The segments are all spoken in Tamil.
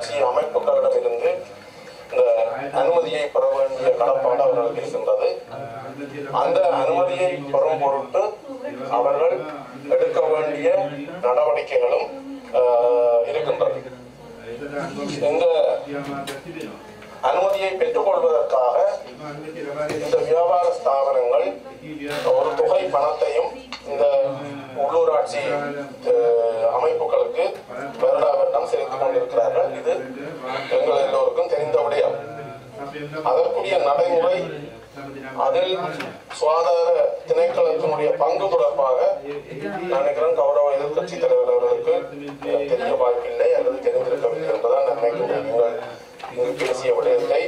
உள்ளூராட்சி அமைப்புகளிடமிருந்து இந்த அனுமதியை பெற வேண்டிய கடப்பாடு அவர்களுக்கு இருக்கின்றது. அந்த அனுமதியை பெறும் பொருட்டு அவர்கள் எடுக்க வேண்டிய நடவடிக்கைகளும் ஆஹ், இருக்கின்றது. இந்த அனுமதியை பெற்றுக்கொள்வதற்காக இந்த வியாபார ஸ்தாபனங்கள் ஒரு தொகை பணத்தையும் இந்த உள்ளூராட்சி அமைப்புகளுக்கு வருட வருடம் கொண்டிருக்கிறார்கள் இது எங்கள் எல்லோருக்கும் தெரிந்த விடயம். அதற்குரிய நடைமுறை அதில் சுகாதார திணைக்களத்தினுடைய பங்கு தொடர்பாக நினைக்கிறேன் கௌரவ எதிர்கட்சி தலைவர் அவர்களுக்கு தெரிய வாய்ப்பில்லை அல்லது தெரிந்திருக்கவில்லை என்றுதான் நான் நினைக்கின்றேன் நீங்கள் இங்கு பேசிய விடயத்தை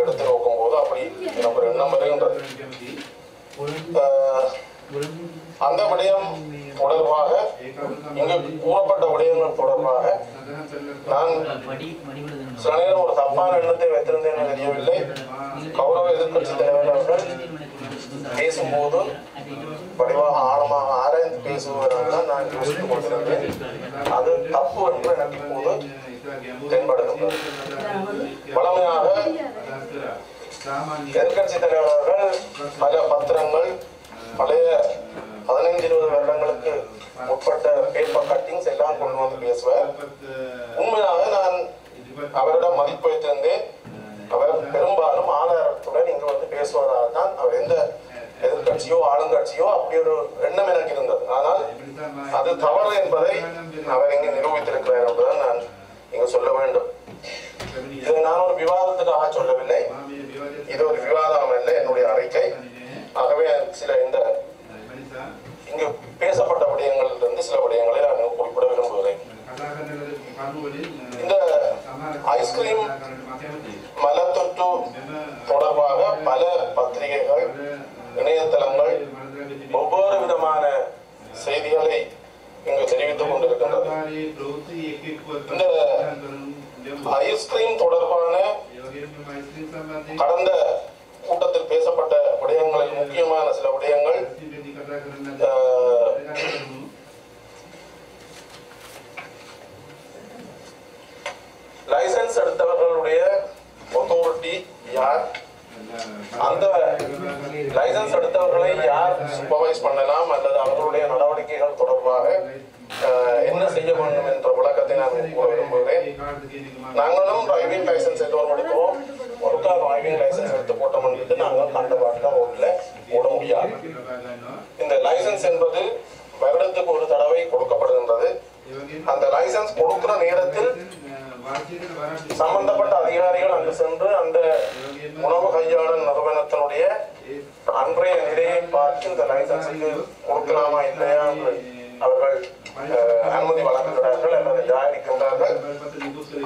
எடுத்து நோக்கும் போது அப்படி எனக்கு எண்ணம் வருகின்றது. அந்த விடயம் தொடர்பாக இங்கு கூறப்பட்ட விடயங்கள் தொடர்பாக நான் சில நேரம் ஒரு தப்பான எண்ணத்தை வைத்திருந்தேன் தெரியவில்லை. கௌரவ எதிர்க்கட்சி தலைவர் அவர்கள் பேசும்போது வடிவாக ஆழமாக ஆராய்ந்து பேசுவதாக நான் யோசித்துக் கொண்டிருந்தேன் அது தப்பு என்று எனக்கு இப்போது தென்படுகின்றது வளமையாக எதிர்கட்சி தலைவர்கள் பல பத்திரங்கள் பழைய பதினைந்து இருபது வருடங்களுக்கு உட்பட்ட பேப்பர் கட்டிங்ஸ் எல்லாம் கொண்டு வந்து பேசுவார். உண்மையாக நான் அவரிடம் மதிப்பு வைத்திருந்தேன் அவர் பெரும்பாலும் ஆதாரத்துடன் இங்கு வந்து பேசுவதாக தான் அவர் எந்த எதிர்க்கட்சியோ ஆளுங்கட்சியோ அப்படி ஒரு எண்ணம் எனக்கு இருந்தது. ஆனால் அது தவறு என்பதை அவர் இங்கு நிரூபித்திருக்கிறார் என்பதை நான் இங்கு சொல்ல வேண்டும். இதை நான் ஒரு விவாதத்துக்காக சொல்லவில்லை. இது ஒரு விவாதம் அல்ல என்னுடைய அறிக்கை. ஆகவே சில இந்த இங்கு பேசப்பட்ட விடயங்களிலிருந்து சில விடயங்களை நான் குறிப்பிட விரும்புகிறேன் இந்த ஐஸ்கிரீம் மலத்தொற்று தொடர்பாக பல பத்திரிகைகள் இணையதளங்கள் ஒவ்வொரு விதமான செய்திகளை இங்கு தெரிவித்துக் கொண்டிருக்கின்றது இந்த ஐஸ்கிரீம் தொடர்பான கடந்த கூட்டத்தில் பேசப்பட்ட விடயங்களில் முக்கியமான சில விடயங்கள் லைசன்ஸ் எடுத்தவர்களுடைய authority யார்? அந்த லைசன்ஸ் எடுத்தவர்களை யார் சூப்பர்வைஸ் பண்ணலாம் அல்லது அவர்களுடைய நடவடிக்கைகள் தொடர்பாக என்ன செய்ய வேண்டும் என்ற விளக்கத்தை நான் கூற விரும்புகிறேன். நாங்களும் டிரைவிங் லைசன்ஸ் எல்லோரும் எடுக்கிறோம் ஒருக்கா டிரைவிங் லைசன்ஸ் எடுத்து போட்டோம் நாங்கள் கண்ட பாட்டில் இந்த லைசன்ஸ் என்பது வருடத்துக்கு ஒரு தடவை கொடுக்கப்படுகின்றது. அந்த லைசன்ஸ் கொடுக்கிற நேரத்தில் சம்பந்தப்பட்ட அதிகாரிகள் அங்கு சென்று அந்த உணவு கையாளர் நிறுவனத்தினுடைய அன்றைய நிலையை பார்த்து இந்த லைசன்ஸுக்கு கொடுக்கலாமா இல்லையா என்று அவர்கள் அனுமதி வழங்குகிறார்கள் அல்லது தயாரிக்கின்றார்கள்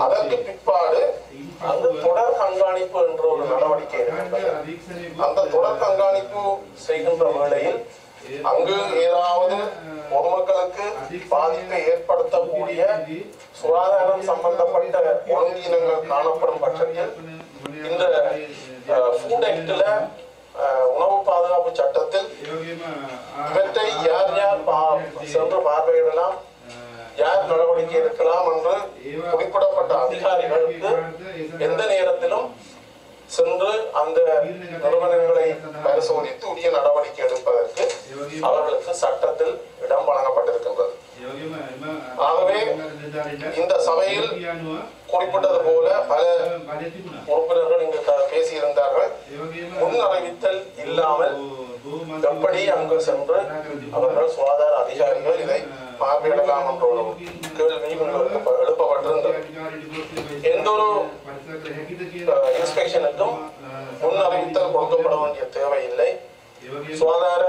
அதற்கு பிற்பாடு அங்கு தொடர் கண்காணிப்பு என்ற ஒரு நடவடிக்கை இருக்கின்றது அந்த தொடர் கண்காணிப்பு செய்கின்ற வேளையில் அங்கு ஏதாவது பொதுமக்களுக்கு பாதிப்பை ஏற்படுத்தக்கூடிய சுகாதாரம் சம்பந்தப்பட்ட ஒழுங்கீனங்கள் காணப்படும் பட்சத்தில் இந்த ஃபுட் ஆக்டில் உணவு பாதுகாப்பு சட்டத்தில் இவற்றை யார் யார் சென்று பார்வையிடலாம்? யார் நடவடிக்கை எடுக்கலாம் என்று குறிப்பிடப்பட்ட அதிகாரிகளுக்கு எந்த நேரத்திலும் சென்று அந்த நிறுவனங்களை பரிசோதித்து உரிய நடவடிக்கை எடுப்பதற்கு அவர்களுக்கு சட்டத்தில் இடம் வழங்கப்பட்டிருக்கின்றது. ஆகவே இந்த சபையில் குறிப்பிட்டது போல பல உறுப்பினர்கள் இங்கு பேசியிருந்தார்கள். முன் அறிவித்தல் இல்லாமல் எப்படி அங்கு சென்று அவர்கள் சுகாதார அதிகாரிகள் இதை பார்வையிடலாம் என்ற ஒரு கேள்வியும் எழுப்பப்பட்டிருந்தது. எந்த ஒரு இன்ஸ்பெக்ஷனுக்கும் முன் அறிவித்தல் கொடுக்கப்பட வேண்டிய தேவையில்லை. சுகாதார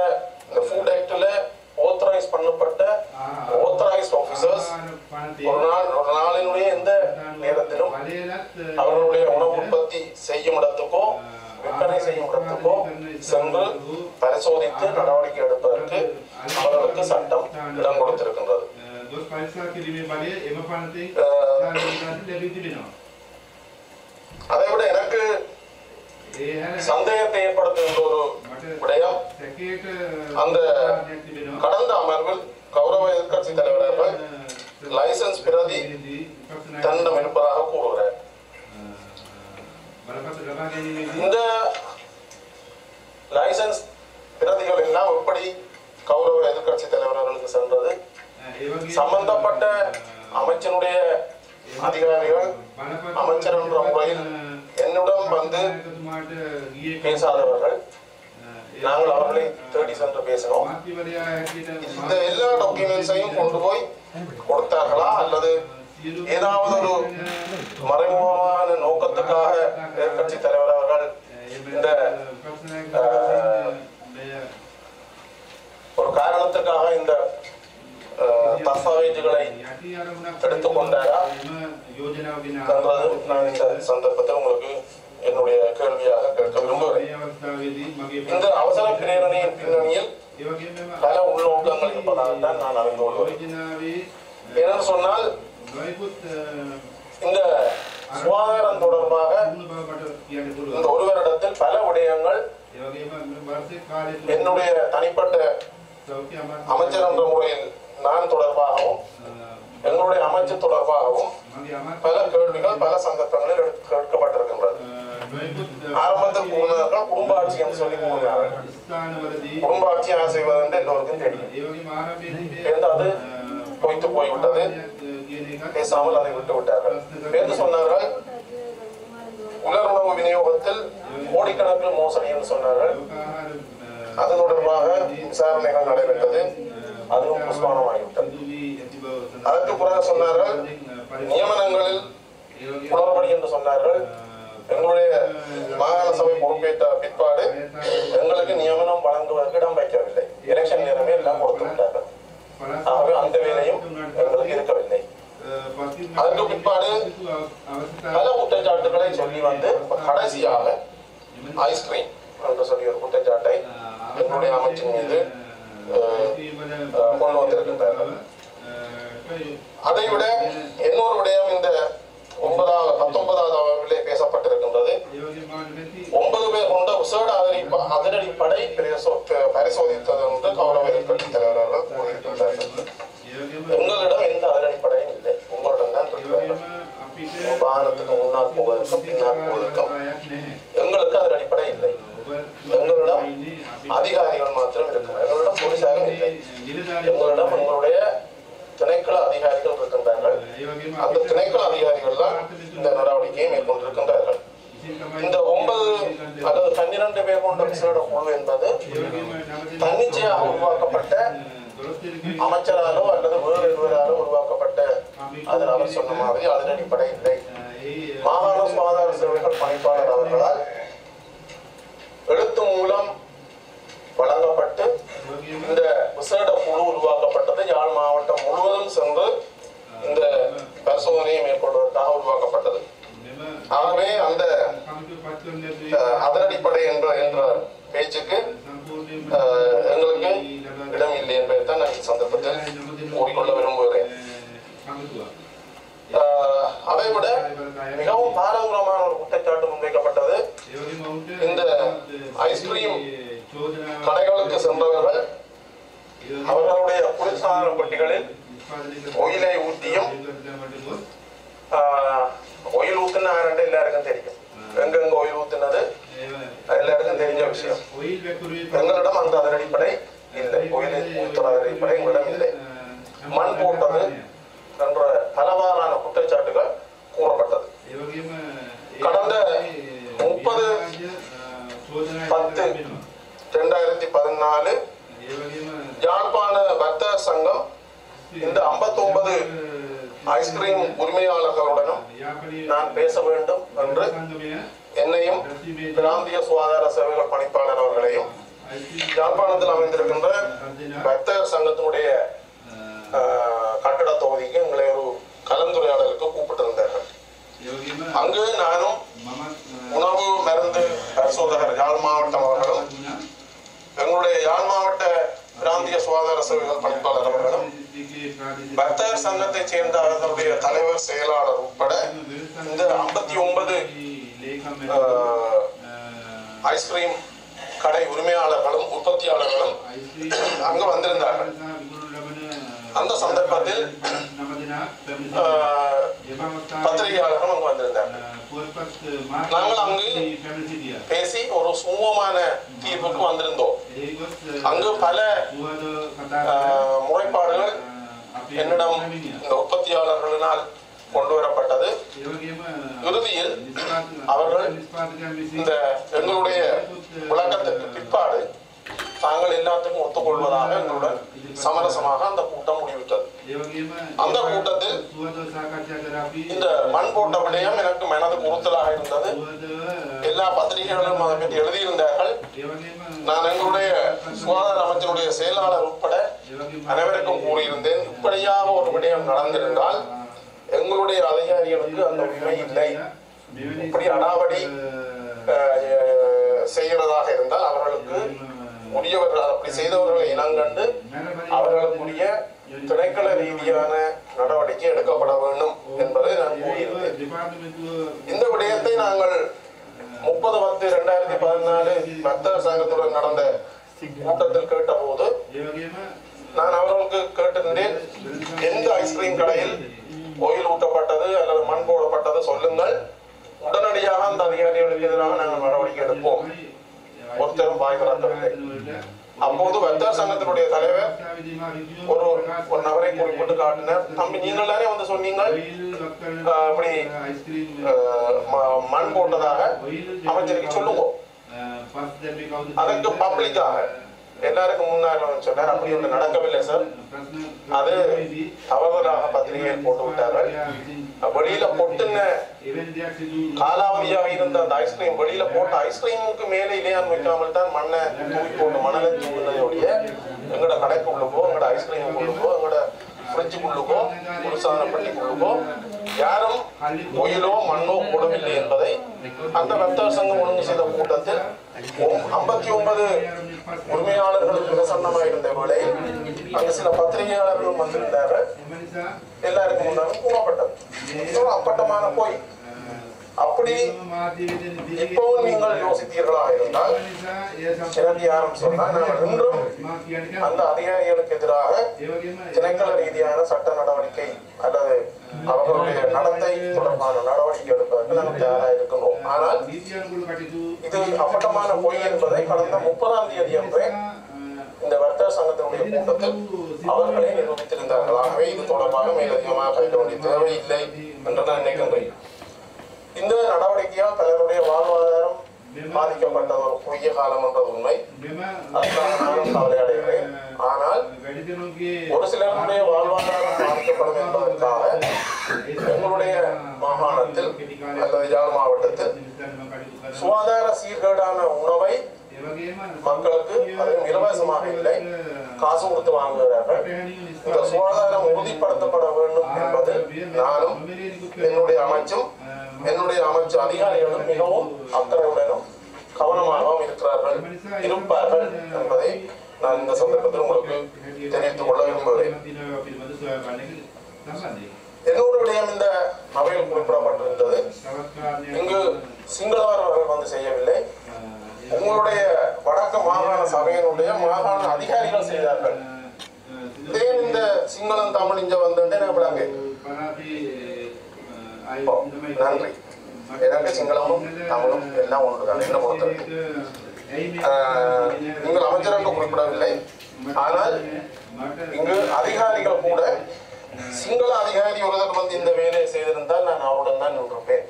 சட்டத்துக்கும் சென்று பரிசோதித்து நடவடிக்கை எடுப்பதற்கு அவர்களுக்கு சட்டம் இடம் கொடுத்திருக்கின்றது. அதை எனக்கு சந்தேகத்தை ஏற்படுத்துகின்ற ஒரு விடயம் அந்த கடந்த அமர்வில் கௌரவ எதிர்கட்சி தலைவர் அவர்கள் லைசன்ஸ் பிரதி தண்டம் இருப்பதாக கூறுகிறார். இந்த லைசன்ஸ் பிரதிகள் எல்லாம் எப்படி கௌரவர் எதிர்கட்சி தலைவர் அவர்களுக்கு சென்றது? சம்பந்தப்பட்ட அமைச்சனுடைய அதிகாரிகள் அமைச்சர் என்ற முறையில் என்னுடன் வந்து பேசாதவர்கள். நாங்கள் அவர்களை தேடி சென்று பேசினோம். இந்த எல்லா டாக்குமெண்ட்ஸையும் கொண்டு போய் கொடுத்தார்களா? அல்லது ஏதாவது ஒரு மறைமுகமான நோக்கத்துக்காக எதிர்கட்சி தலைவர் இந்த ஒரு காரணத்துக்காக இந்த தஸ்தாவேஜுகளை எடுத்துக்கொண்டாரா? நான் இந்த சந்தர்ப்பத்தில் உங்களுக்கு என்னுடைய கேள்வியாக கேட்க விரும்புகிறேன். இந்த அவசர பிரேரணையின் பின்னணியில் பல உள்நோக்கங்கள் இருப்பதாகத்தான் நான் அறிந்து கொள்கிறேன். ஏனென்று சொன்னால் இந்த சுகாதாரம் தொடர்பாக இந்த ஒரு வருடத்தில் பல விடயங்கள் என்னுடைய தனிப்பட்ட அமைச்சர் என்ற முறையில் நான் தொடர்பாகவும் எங்களுடைய அமைச்சர் தொடர்பாகவும் பல கேள்விகள் பல சந்தர்ப்பங்களில் கேட்கப்பட்டிருக்கின்றது. ஆரம்பத்தில் கூறினார்கள் குடும்ப ஆட்சி என்று சொல்லி கூறினார்கள். குடும்ப ஆட்சி யார் செய்வது என்று எல்லோருக்கும் தெரியும் அது பொய்த்து போய்விட்டது. பேசாமல் அதை விட்டு விட்டார்கள். என்று சொன்னார்கள் உலர் உணவு விநியோகத்தில் கோடிக்கணக்கில் மோசடி என்று சொன்னார்கள். அது தொடர்பாக விசாரணைகள் நடைபெற்றது. அதுவும் புஷ்பானமாகிவிட்டது அதற்கு பிறகு சொன்னார்கள் நியமனங்களில் குளறுபடி என்று சொன்னார்கள். எங்களுடைய மாகாண சபை பொறுப்பேற்ற பிற்பாடு எங்களுக்கு நியமனம் வழங்குவதற்கு இடம் வைக்கவில்லை. எலெக்ஷன் நேரமே எல்லாம் கொடுத்து விட்டார்கள். ஆகவே அந்த வேலையும் எங்களுக்கு இருக்கவில்லை. அதற்கு பிற்பாடு பல குற்றச்சாட்டுகளை சொல்லி வந்து கடைசியாக ஐஸ்கிரீம் என்று சொல்லி ஒரு குற்றச்சாட்டை என்னுடைய அமைச்சின் மீது கொண்டு வந்திருக்கின்றார்கள். அதை விட இன்னொரு விடயம் இந்த ஒன்பதாவது பத்தொன்பதாவது அமர்விலே பேசப்பட்டிருக்கின்றது. ஒன்பது பேர் கொண்ட விசேட அதிரடி அதிரடிப்படை பிரசோ- பரிசோதித்தது என்று கௌரவ எதிர்கட்சி தலைவர்கள் கூறியிருக்கின்றார்கள். எங்களிடம் எந்த அதிரடிப்படையும் உங்களிடம் வாகனத்துக்கு முன்னால் போவதற்கும் பின்னால் போவதற்கும். எங்களுக்கு அதிரடிப்படை இல்லை. எங்களிடம் அதிகாரிகள் மாத்திரம் இருக்கிறார் எங்களிடம் போலீசாரும் இல்லை. எங்களிடம் எங்களுடைய திணைக்கள அதிகாரிகள் இருக்கின்றார்கள். அந்த திணைக்கள அதிகாரிகள் தான் இந்த நடவடிக்கையை மேற்கொண்டிருக்கின்றார்கள். இந்த ஒன்பது அல்லது பன்னிரண்டு பேர் கொண்ட விசேட குழு என்பது தன்னிச்சையாக உருவாக்கப்பட்ட அமைச்சராலோ அல்லது வேறு இருவராலோ உருவாக்கப்பட்ட அதில் அவர் சொன்ன மாதிரி அதன் இல்லை மாகாண சுகாதார சேவைகள் பணிப்பாளர் அவர்களால் எழுத்து மூலம் வழங்கப்பட்டு இந்த விசேட குழு உருவாக்கப்பட்டது யாழ் மாவட்டம் முழுவதும் சென்று இந்த பரிசோதனையை மேற்கொள்வதற்காக உருவாக்கப்பட்டது ஆகவே அந்த அஹ், அதனடிப்படை என்ற என்ற பேச்சுக்கு அஹ், எங்களுக்கு இடம் இல்லை என்பதை தான் நான் இந்த சந்தர்ப்பத்தில் கூறிக்கொள்ள விரும்புகிறேன் அஹ், அதை விட மிகவும் பாரம்பரியமான ஒரு குற்றச்சாட்டு முன்வைக்கப்பட்டது. இந்த ஐஸ்கிரீம் கடைகளுக்கு சென்றவர்கள் அவர்களுடைய குளிர்சாதன பெட்டிகளில் ஒயிலை ஊற்றியும் ஒயில் ஊத்துனா யாருன்னு எல்லாருக்கும் தெரியும். எங்கெங்க ஒயில் ஊத்துனது? எல்லாருக்கும் தெரிஞ்ச விஷயம். எங்களிடம் அந்த அதனடிப்படை இல்லை. ஒயிலை ஊத்துற அதனடிப்படை எங்களிடம் இல்லை. மண் போட்டது என்ற பலவாறான குற்றச்சாட்டுகள் கூறப்பட்டது கடந்த முப்பது பத்து ரெண்டாயிரத்தி பதினாலு யாழ்ப்பாண வர்த்தக சங்கம் இந்த 59 ஐஸ்கிரீம் உரிமையாளர்களுடனும் நான் பேச வேண்டும் என்று என்னையும் பிராந்திய சுகாதார சேவைகள் பணிப்பாளர் அவர்களையும் யாழ்ப்பாணத்தில் அமைந்திருக்கின்ற பக்தர் சங்கத்தினுடைய ஆஹ், கட்டட தொகுதிக்கு எங்களை ஒரு கலந்துரையாடலுக்கு கூப்பிட்டிருந்தார்கள். அங்கு நானும் உணவு மருந்து பரிசோதகர் யாழ் மாவட்டம் அவர்களும் எங்களுடைய யாழ் மாவட்ட பிராந்திய சுகாதார சேவைகள் பணிப்பாளர் அவர்களும் வர்த்தக சங்கத்தை சேர்ந்த அவர்களுடைய தலைவர் செயலாளர் உட்பட இந்த 59 ஆஹ், ஐஸ்கிரீம் கடை உரிமையாளர்களும் உற்பத்தியாளர்களும் அங்கு வந்திருந்தார்கள். அந்த சந்தர்ப்பத்தில் பத்திரிகையாளர்களும் அங்கு வந்திருந்தார்கள். நாங்கள் அங்கு பேசி ஒரு சுமூகமான தீர்வுக்கு வந்திருந்தோம். அங்கு பல முறைப்பாடுகள் என்னிடம் இந்த உற்பத்தியாளர்களினால் கொண்டு வரப்பட்டது இறுதியில் அவர்கள் இந்த எங்களுடைய விளக்கத்திற்கு பிற்பாடு தாங்கள் எல்லாத்துக்கும் ஒத்துக்கொள்வதாக எங்களுடன் சமரசமாக அந்த கூட்டம் முடிவிட்டது அந்த கூட்டத்தில் இந்த மண் போட்ட விடயம் எனக்கு மனது உறுத்தலாக இருந்தது. எல்லா பத்திரிகைகளும் அதை பற்றி எழுதியிருந்தார்கள். நான் எங்களுடைய சுகாதார அமைச்சருடைய செயலாளர் உட்பட அனைவருக்கும் கூறியிருந்தேன் இப்படியாக ஒரு விடயம் நடந்திருந்தால் எங்களுடைய அதிகாரிகளுக்கு அந்த உரிமை இல்லை. இப்படி அடாவடி செய்கிறதாக இருந்தால் அவர்களுக்கு உரியவர்கள் அப்படி செய்தவர்களை இனங்கண்டு அவர்களுக்குரிய திணைக்கள ரீதியான நடவடிக்கை எடுக்கப்பட வேண்டும் என்பதை நான் கூறியிருந்தேன். இந்த விடயத்தை நாங்கள் முப்பது பத்து இரண்டாயிரத்தி பதினாலு மத்திய சங்கத்துடன் நடந்த கூட்டத்தில் கேட்டபோது நான் அவர்களுக்கு கேட்டிருந்தேன் எந்த ஐஸ்கிரீம் கடையில் ஒயில் ஊட்டப்பட்டது அல்லது மண் போடப்பட்டது சொல்லுங்கள். உடனடியாக அந்த அதிகாரிகளுக்கு எதிராக நாங்கள் நடவடிக்கை எடுப்போம். ஒருத்தரும் வாய் திறக்கவில்லை. அப்போது வர்த்தக சங்கத்தினுடைய தலைவர் ஒரு ஒரு நபரை குறிப்பிட்டு காட்டினார். தம்பி நீங்கள் தானே வந்து ஆஹ், ம- மண் போட்டதாக அமைச்சருக்கு சொல்லுங்க. அதற்கு பப்ளிக்காக எல்லாருக்கும் மூணாயிரம் சொன்னார் அப்படி ஒன்று நடக்கவில்லை சார். அது தவறுதலாக பத்திரிகையில் போட்டு விட்டார்கள். வெளியில பொட்டுன காலாவதியாக இருந்த அந்த ஐஸ்கிரீம் வெளியில போட்ட ஐஸ்கிரீமுக்கு மேலே இலையான் வைக்காமல் தான் மண்ணை தூக்கி போட்டு மணலை தூக்கினதைய எங்களோட கடைக்குள்ளுக்கோ எங்களோட ஐஸ்கிரீமுக்குள்ளுக்கோ எங்களோட ஃப்ரிட்ஜுக்குள்ளுக்கோ குளிர்சாதன பெட்டிக்குள்ளுக்கோ யாரும் ஒயிலோ மண்ணோ போடவில்லை என்பதை அந்த வர்த்தக சங்கம் ஒழுங்கு செய்த கூட்டத்தில் ஐம்பத்தி ஒன்பது உரிமையாளர்களுக்கு பிரசன்னமாக இருந்த வேளையில் அங்கு சில பத்திரிகையாளர்களும் வந்திருந்தார்கள். எல்லாருக்கும் முன்னாலும் கூறப்பட்டது. அப்பட்டமான போய் அப்படி இப்பவும் நீங்கள் யோசித்தீர்களாக இருந்தால் எனக்கு யாரும் சொன்னால் நாங்கள் இன்றும் அந்த அதிகாரிகளுக்கு எதிராக திணைக்கள ரீதியான சட்ட நடவடிக்கை அல்லது அவர்களுடைய நடத்தை தொடர்பான நடவடிக்கை எடுப்பதற்கு நாங்கள் தயாராக இருக்கின்றோம். ஆனால் இது அப்பட்டமான பொய் என்பதை கடந்த முப்பதாம் தேதி அன்றே இந்த வர்த்தக சங்கத்தினுடைய கூட்டத்தில் அவர்களே நிரூபித்திருந்தார்கள். ஆகவே இது தொடர்பாக மேலதிகமாக கழிக்க வேண்டிய தேவையில்லை என்று நான் நினைக்கின்றேன். பாதிக்கப்பட்ட ஒரு குறுகிய காலம் என்றது உண்மை. நானும் கவலை அடைகிறேன் ஆனால் ஒரு சிலருடைய வாழ்வாதாரம் பாதிக்கப்படும் என்பதற்காக எங்களுடைய மாகாணத்தில் அல்லது யாழ் மாவட்டத்தில் சுகாதார சீர்கேடான உணவை மக்களுக்கு அதுவும் இலவசமாக இல்லை. காசு கொடுத்து வாங்குகிறார்கள். இந்த சுகாதாரம் உறுதிப்படுத்தப்பட வேண்டும் என்பது நானும் என்னுடைய அமைச்சும் என்னுடைய அமைச்சு அதிகாரிகளும் மிகவும் அக்கறையுடனும் கவனமாகவும் இருக்கிறார்கள் இருப்பார்கள் என்பதை நான் இந்த சந்தர்ப்பத்தில் உங்களுக்கு தெரிவித்துக் கொள்ள விரும்புகிறேன். இன்னொரு விடயம் இந்த அவையில் குறிப்பிடப்பட்டிருந்தது. இங்கு சிங்களவர்கள் வந்து செய்யவில்லை. உங்களுடைய வடக்கு மாகாண சபையினுடைய மாகாண அதிகாரிகள் செய்தார்கள். ஏன் இந்த சிங்களம் தமிழ் இங்க வந்து நான் நன்றி. எனக்கு சிங்களமும் தமிழும் எல்லாம் ஒன்றுதான். என்ன பொறுத்தவரைக்கும். நீங்கள் அமைச்சர் என்று குறிப்பிடவில்லை. ஆனால் இங்கு அதிகாரிகள் கூட சிங்கள அதிகாரி ஒருவர் வந்து இந்த வேலையை செய்திருந்தால் நான் அவருடன் தான் நின்றிருப்பேன்.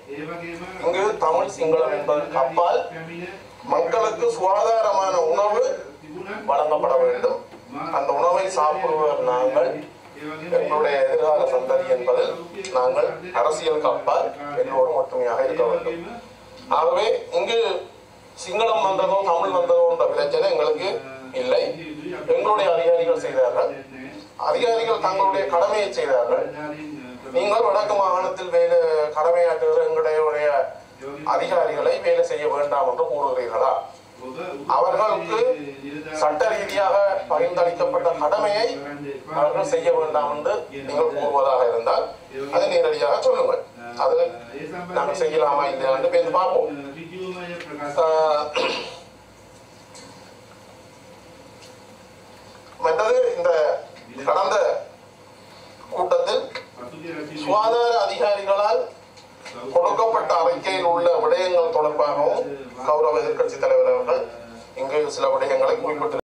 இங்கு தமிழ் சிங்களம் என்பதற்கு அப்பால் மக்களுக்கு சுகாதாரமான உணவு வழங்கப்பட வேண்டும். அந்த உணவை சாப்பிடுவர் நாங்கள். எங்களுடைய எதிர்கால சந்ததி என்பதில் நாங்கள் அரசியலுக்கு அப்பால் எல்லோரும் ஒற்றுமையாக இருக்க வேண்டும். ஆகவே இங்கு சிங்களம் வந்ததோ தமிழ் வந்ததோ என்ற பிரச்சனை எங்களுக்கு இல்லை. எங்களுடைய அதிகாரிகள் செய்தார்கள். அதிகாரிகள் தங்களுடைய கடமையை செய்தார்கள். நீங்கள் வடக்கு மாகாணத்தில் வேலை கடமையாற்றுகிற எங்களுடைய அதிகாரிகளை வேலை செய்ய வேண்டாம் என்று கூறுகிறீர்களா? அவர்களுக்கு சட்ட ரீதியாக பகிர்ந்தளிக்கப்பட்ட கடமையை அவர்கள் செய்ய வேண்டாம் என்று நீங்கள் கூறுவதாக இருந்தால் அதை நேரடியாக சொல்லுங்கள். அது நாங்கள் செய்யலாமா இல்லையா என்று பேசி பார்ப்போம். மற்றது இந்த கடந்த கூட்டத்தில் சுகாதார அதிகாரிகளால் கொடுக்கப்பட்ட அறிக்கையில் உள்ள விடயங்கள் தொடர்பாகவும் கௌரவ எதிர்கட்சி தலைவர் அவர்கள் இங்கு சில விடயங்களை குறிப்பிட்டு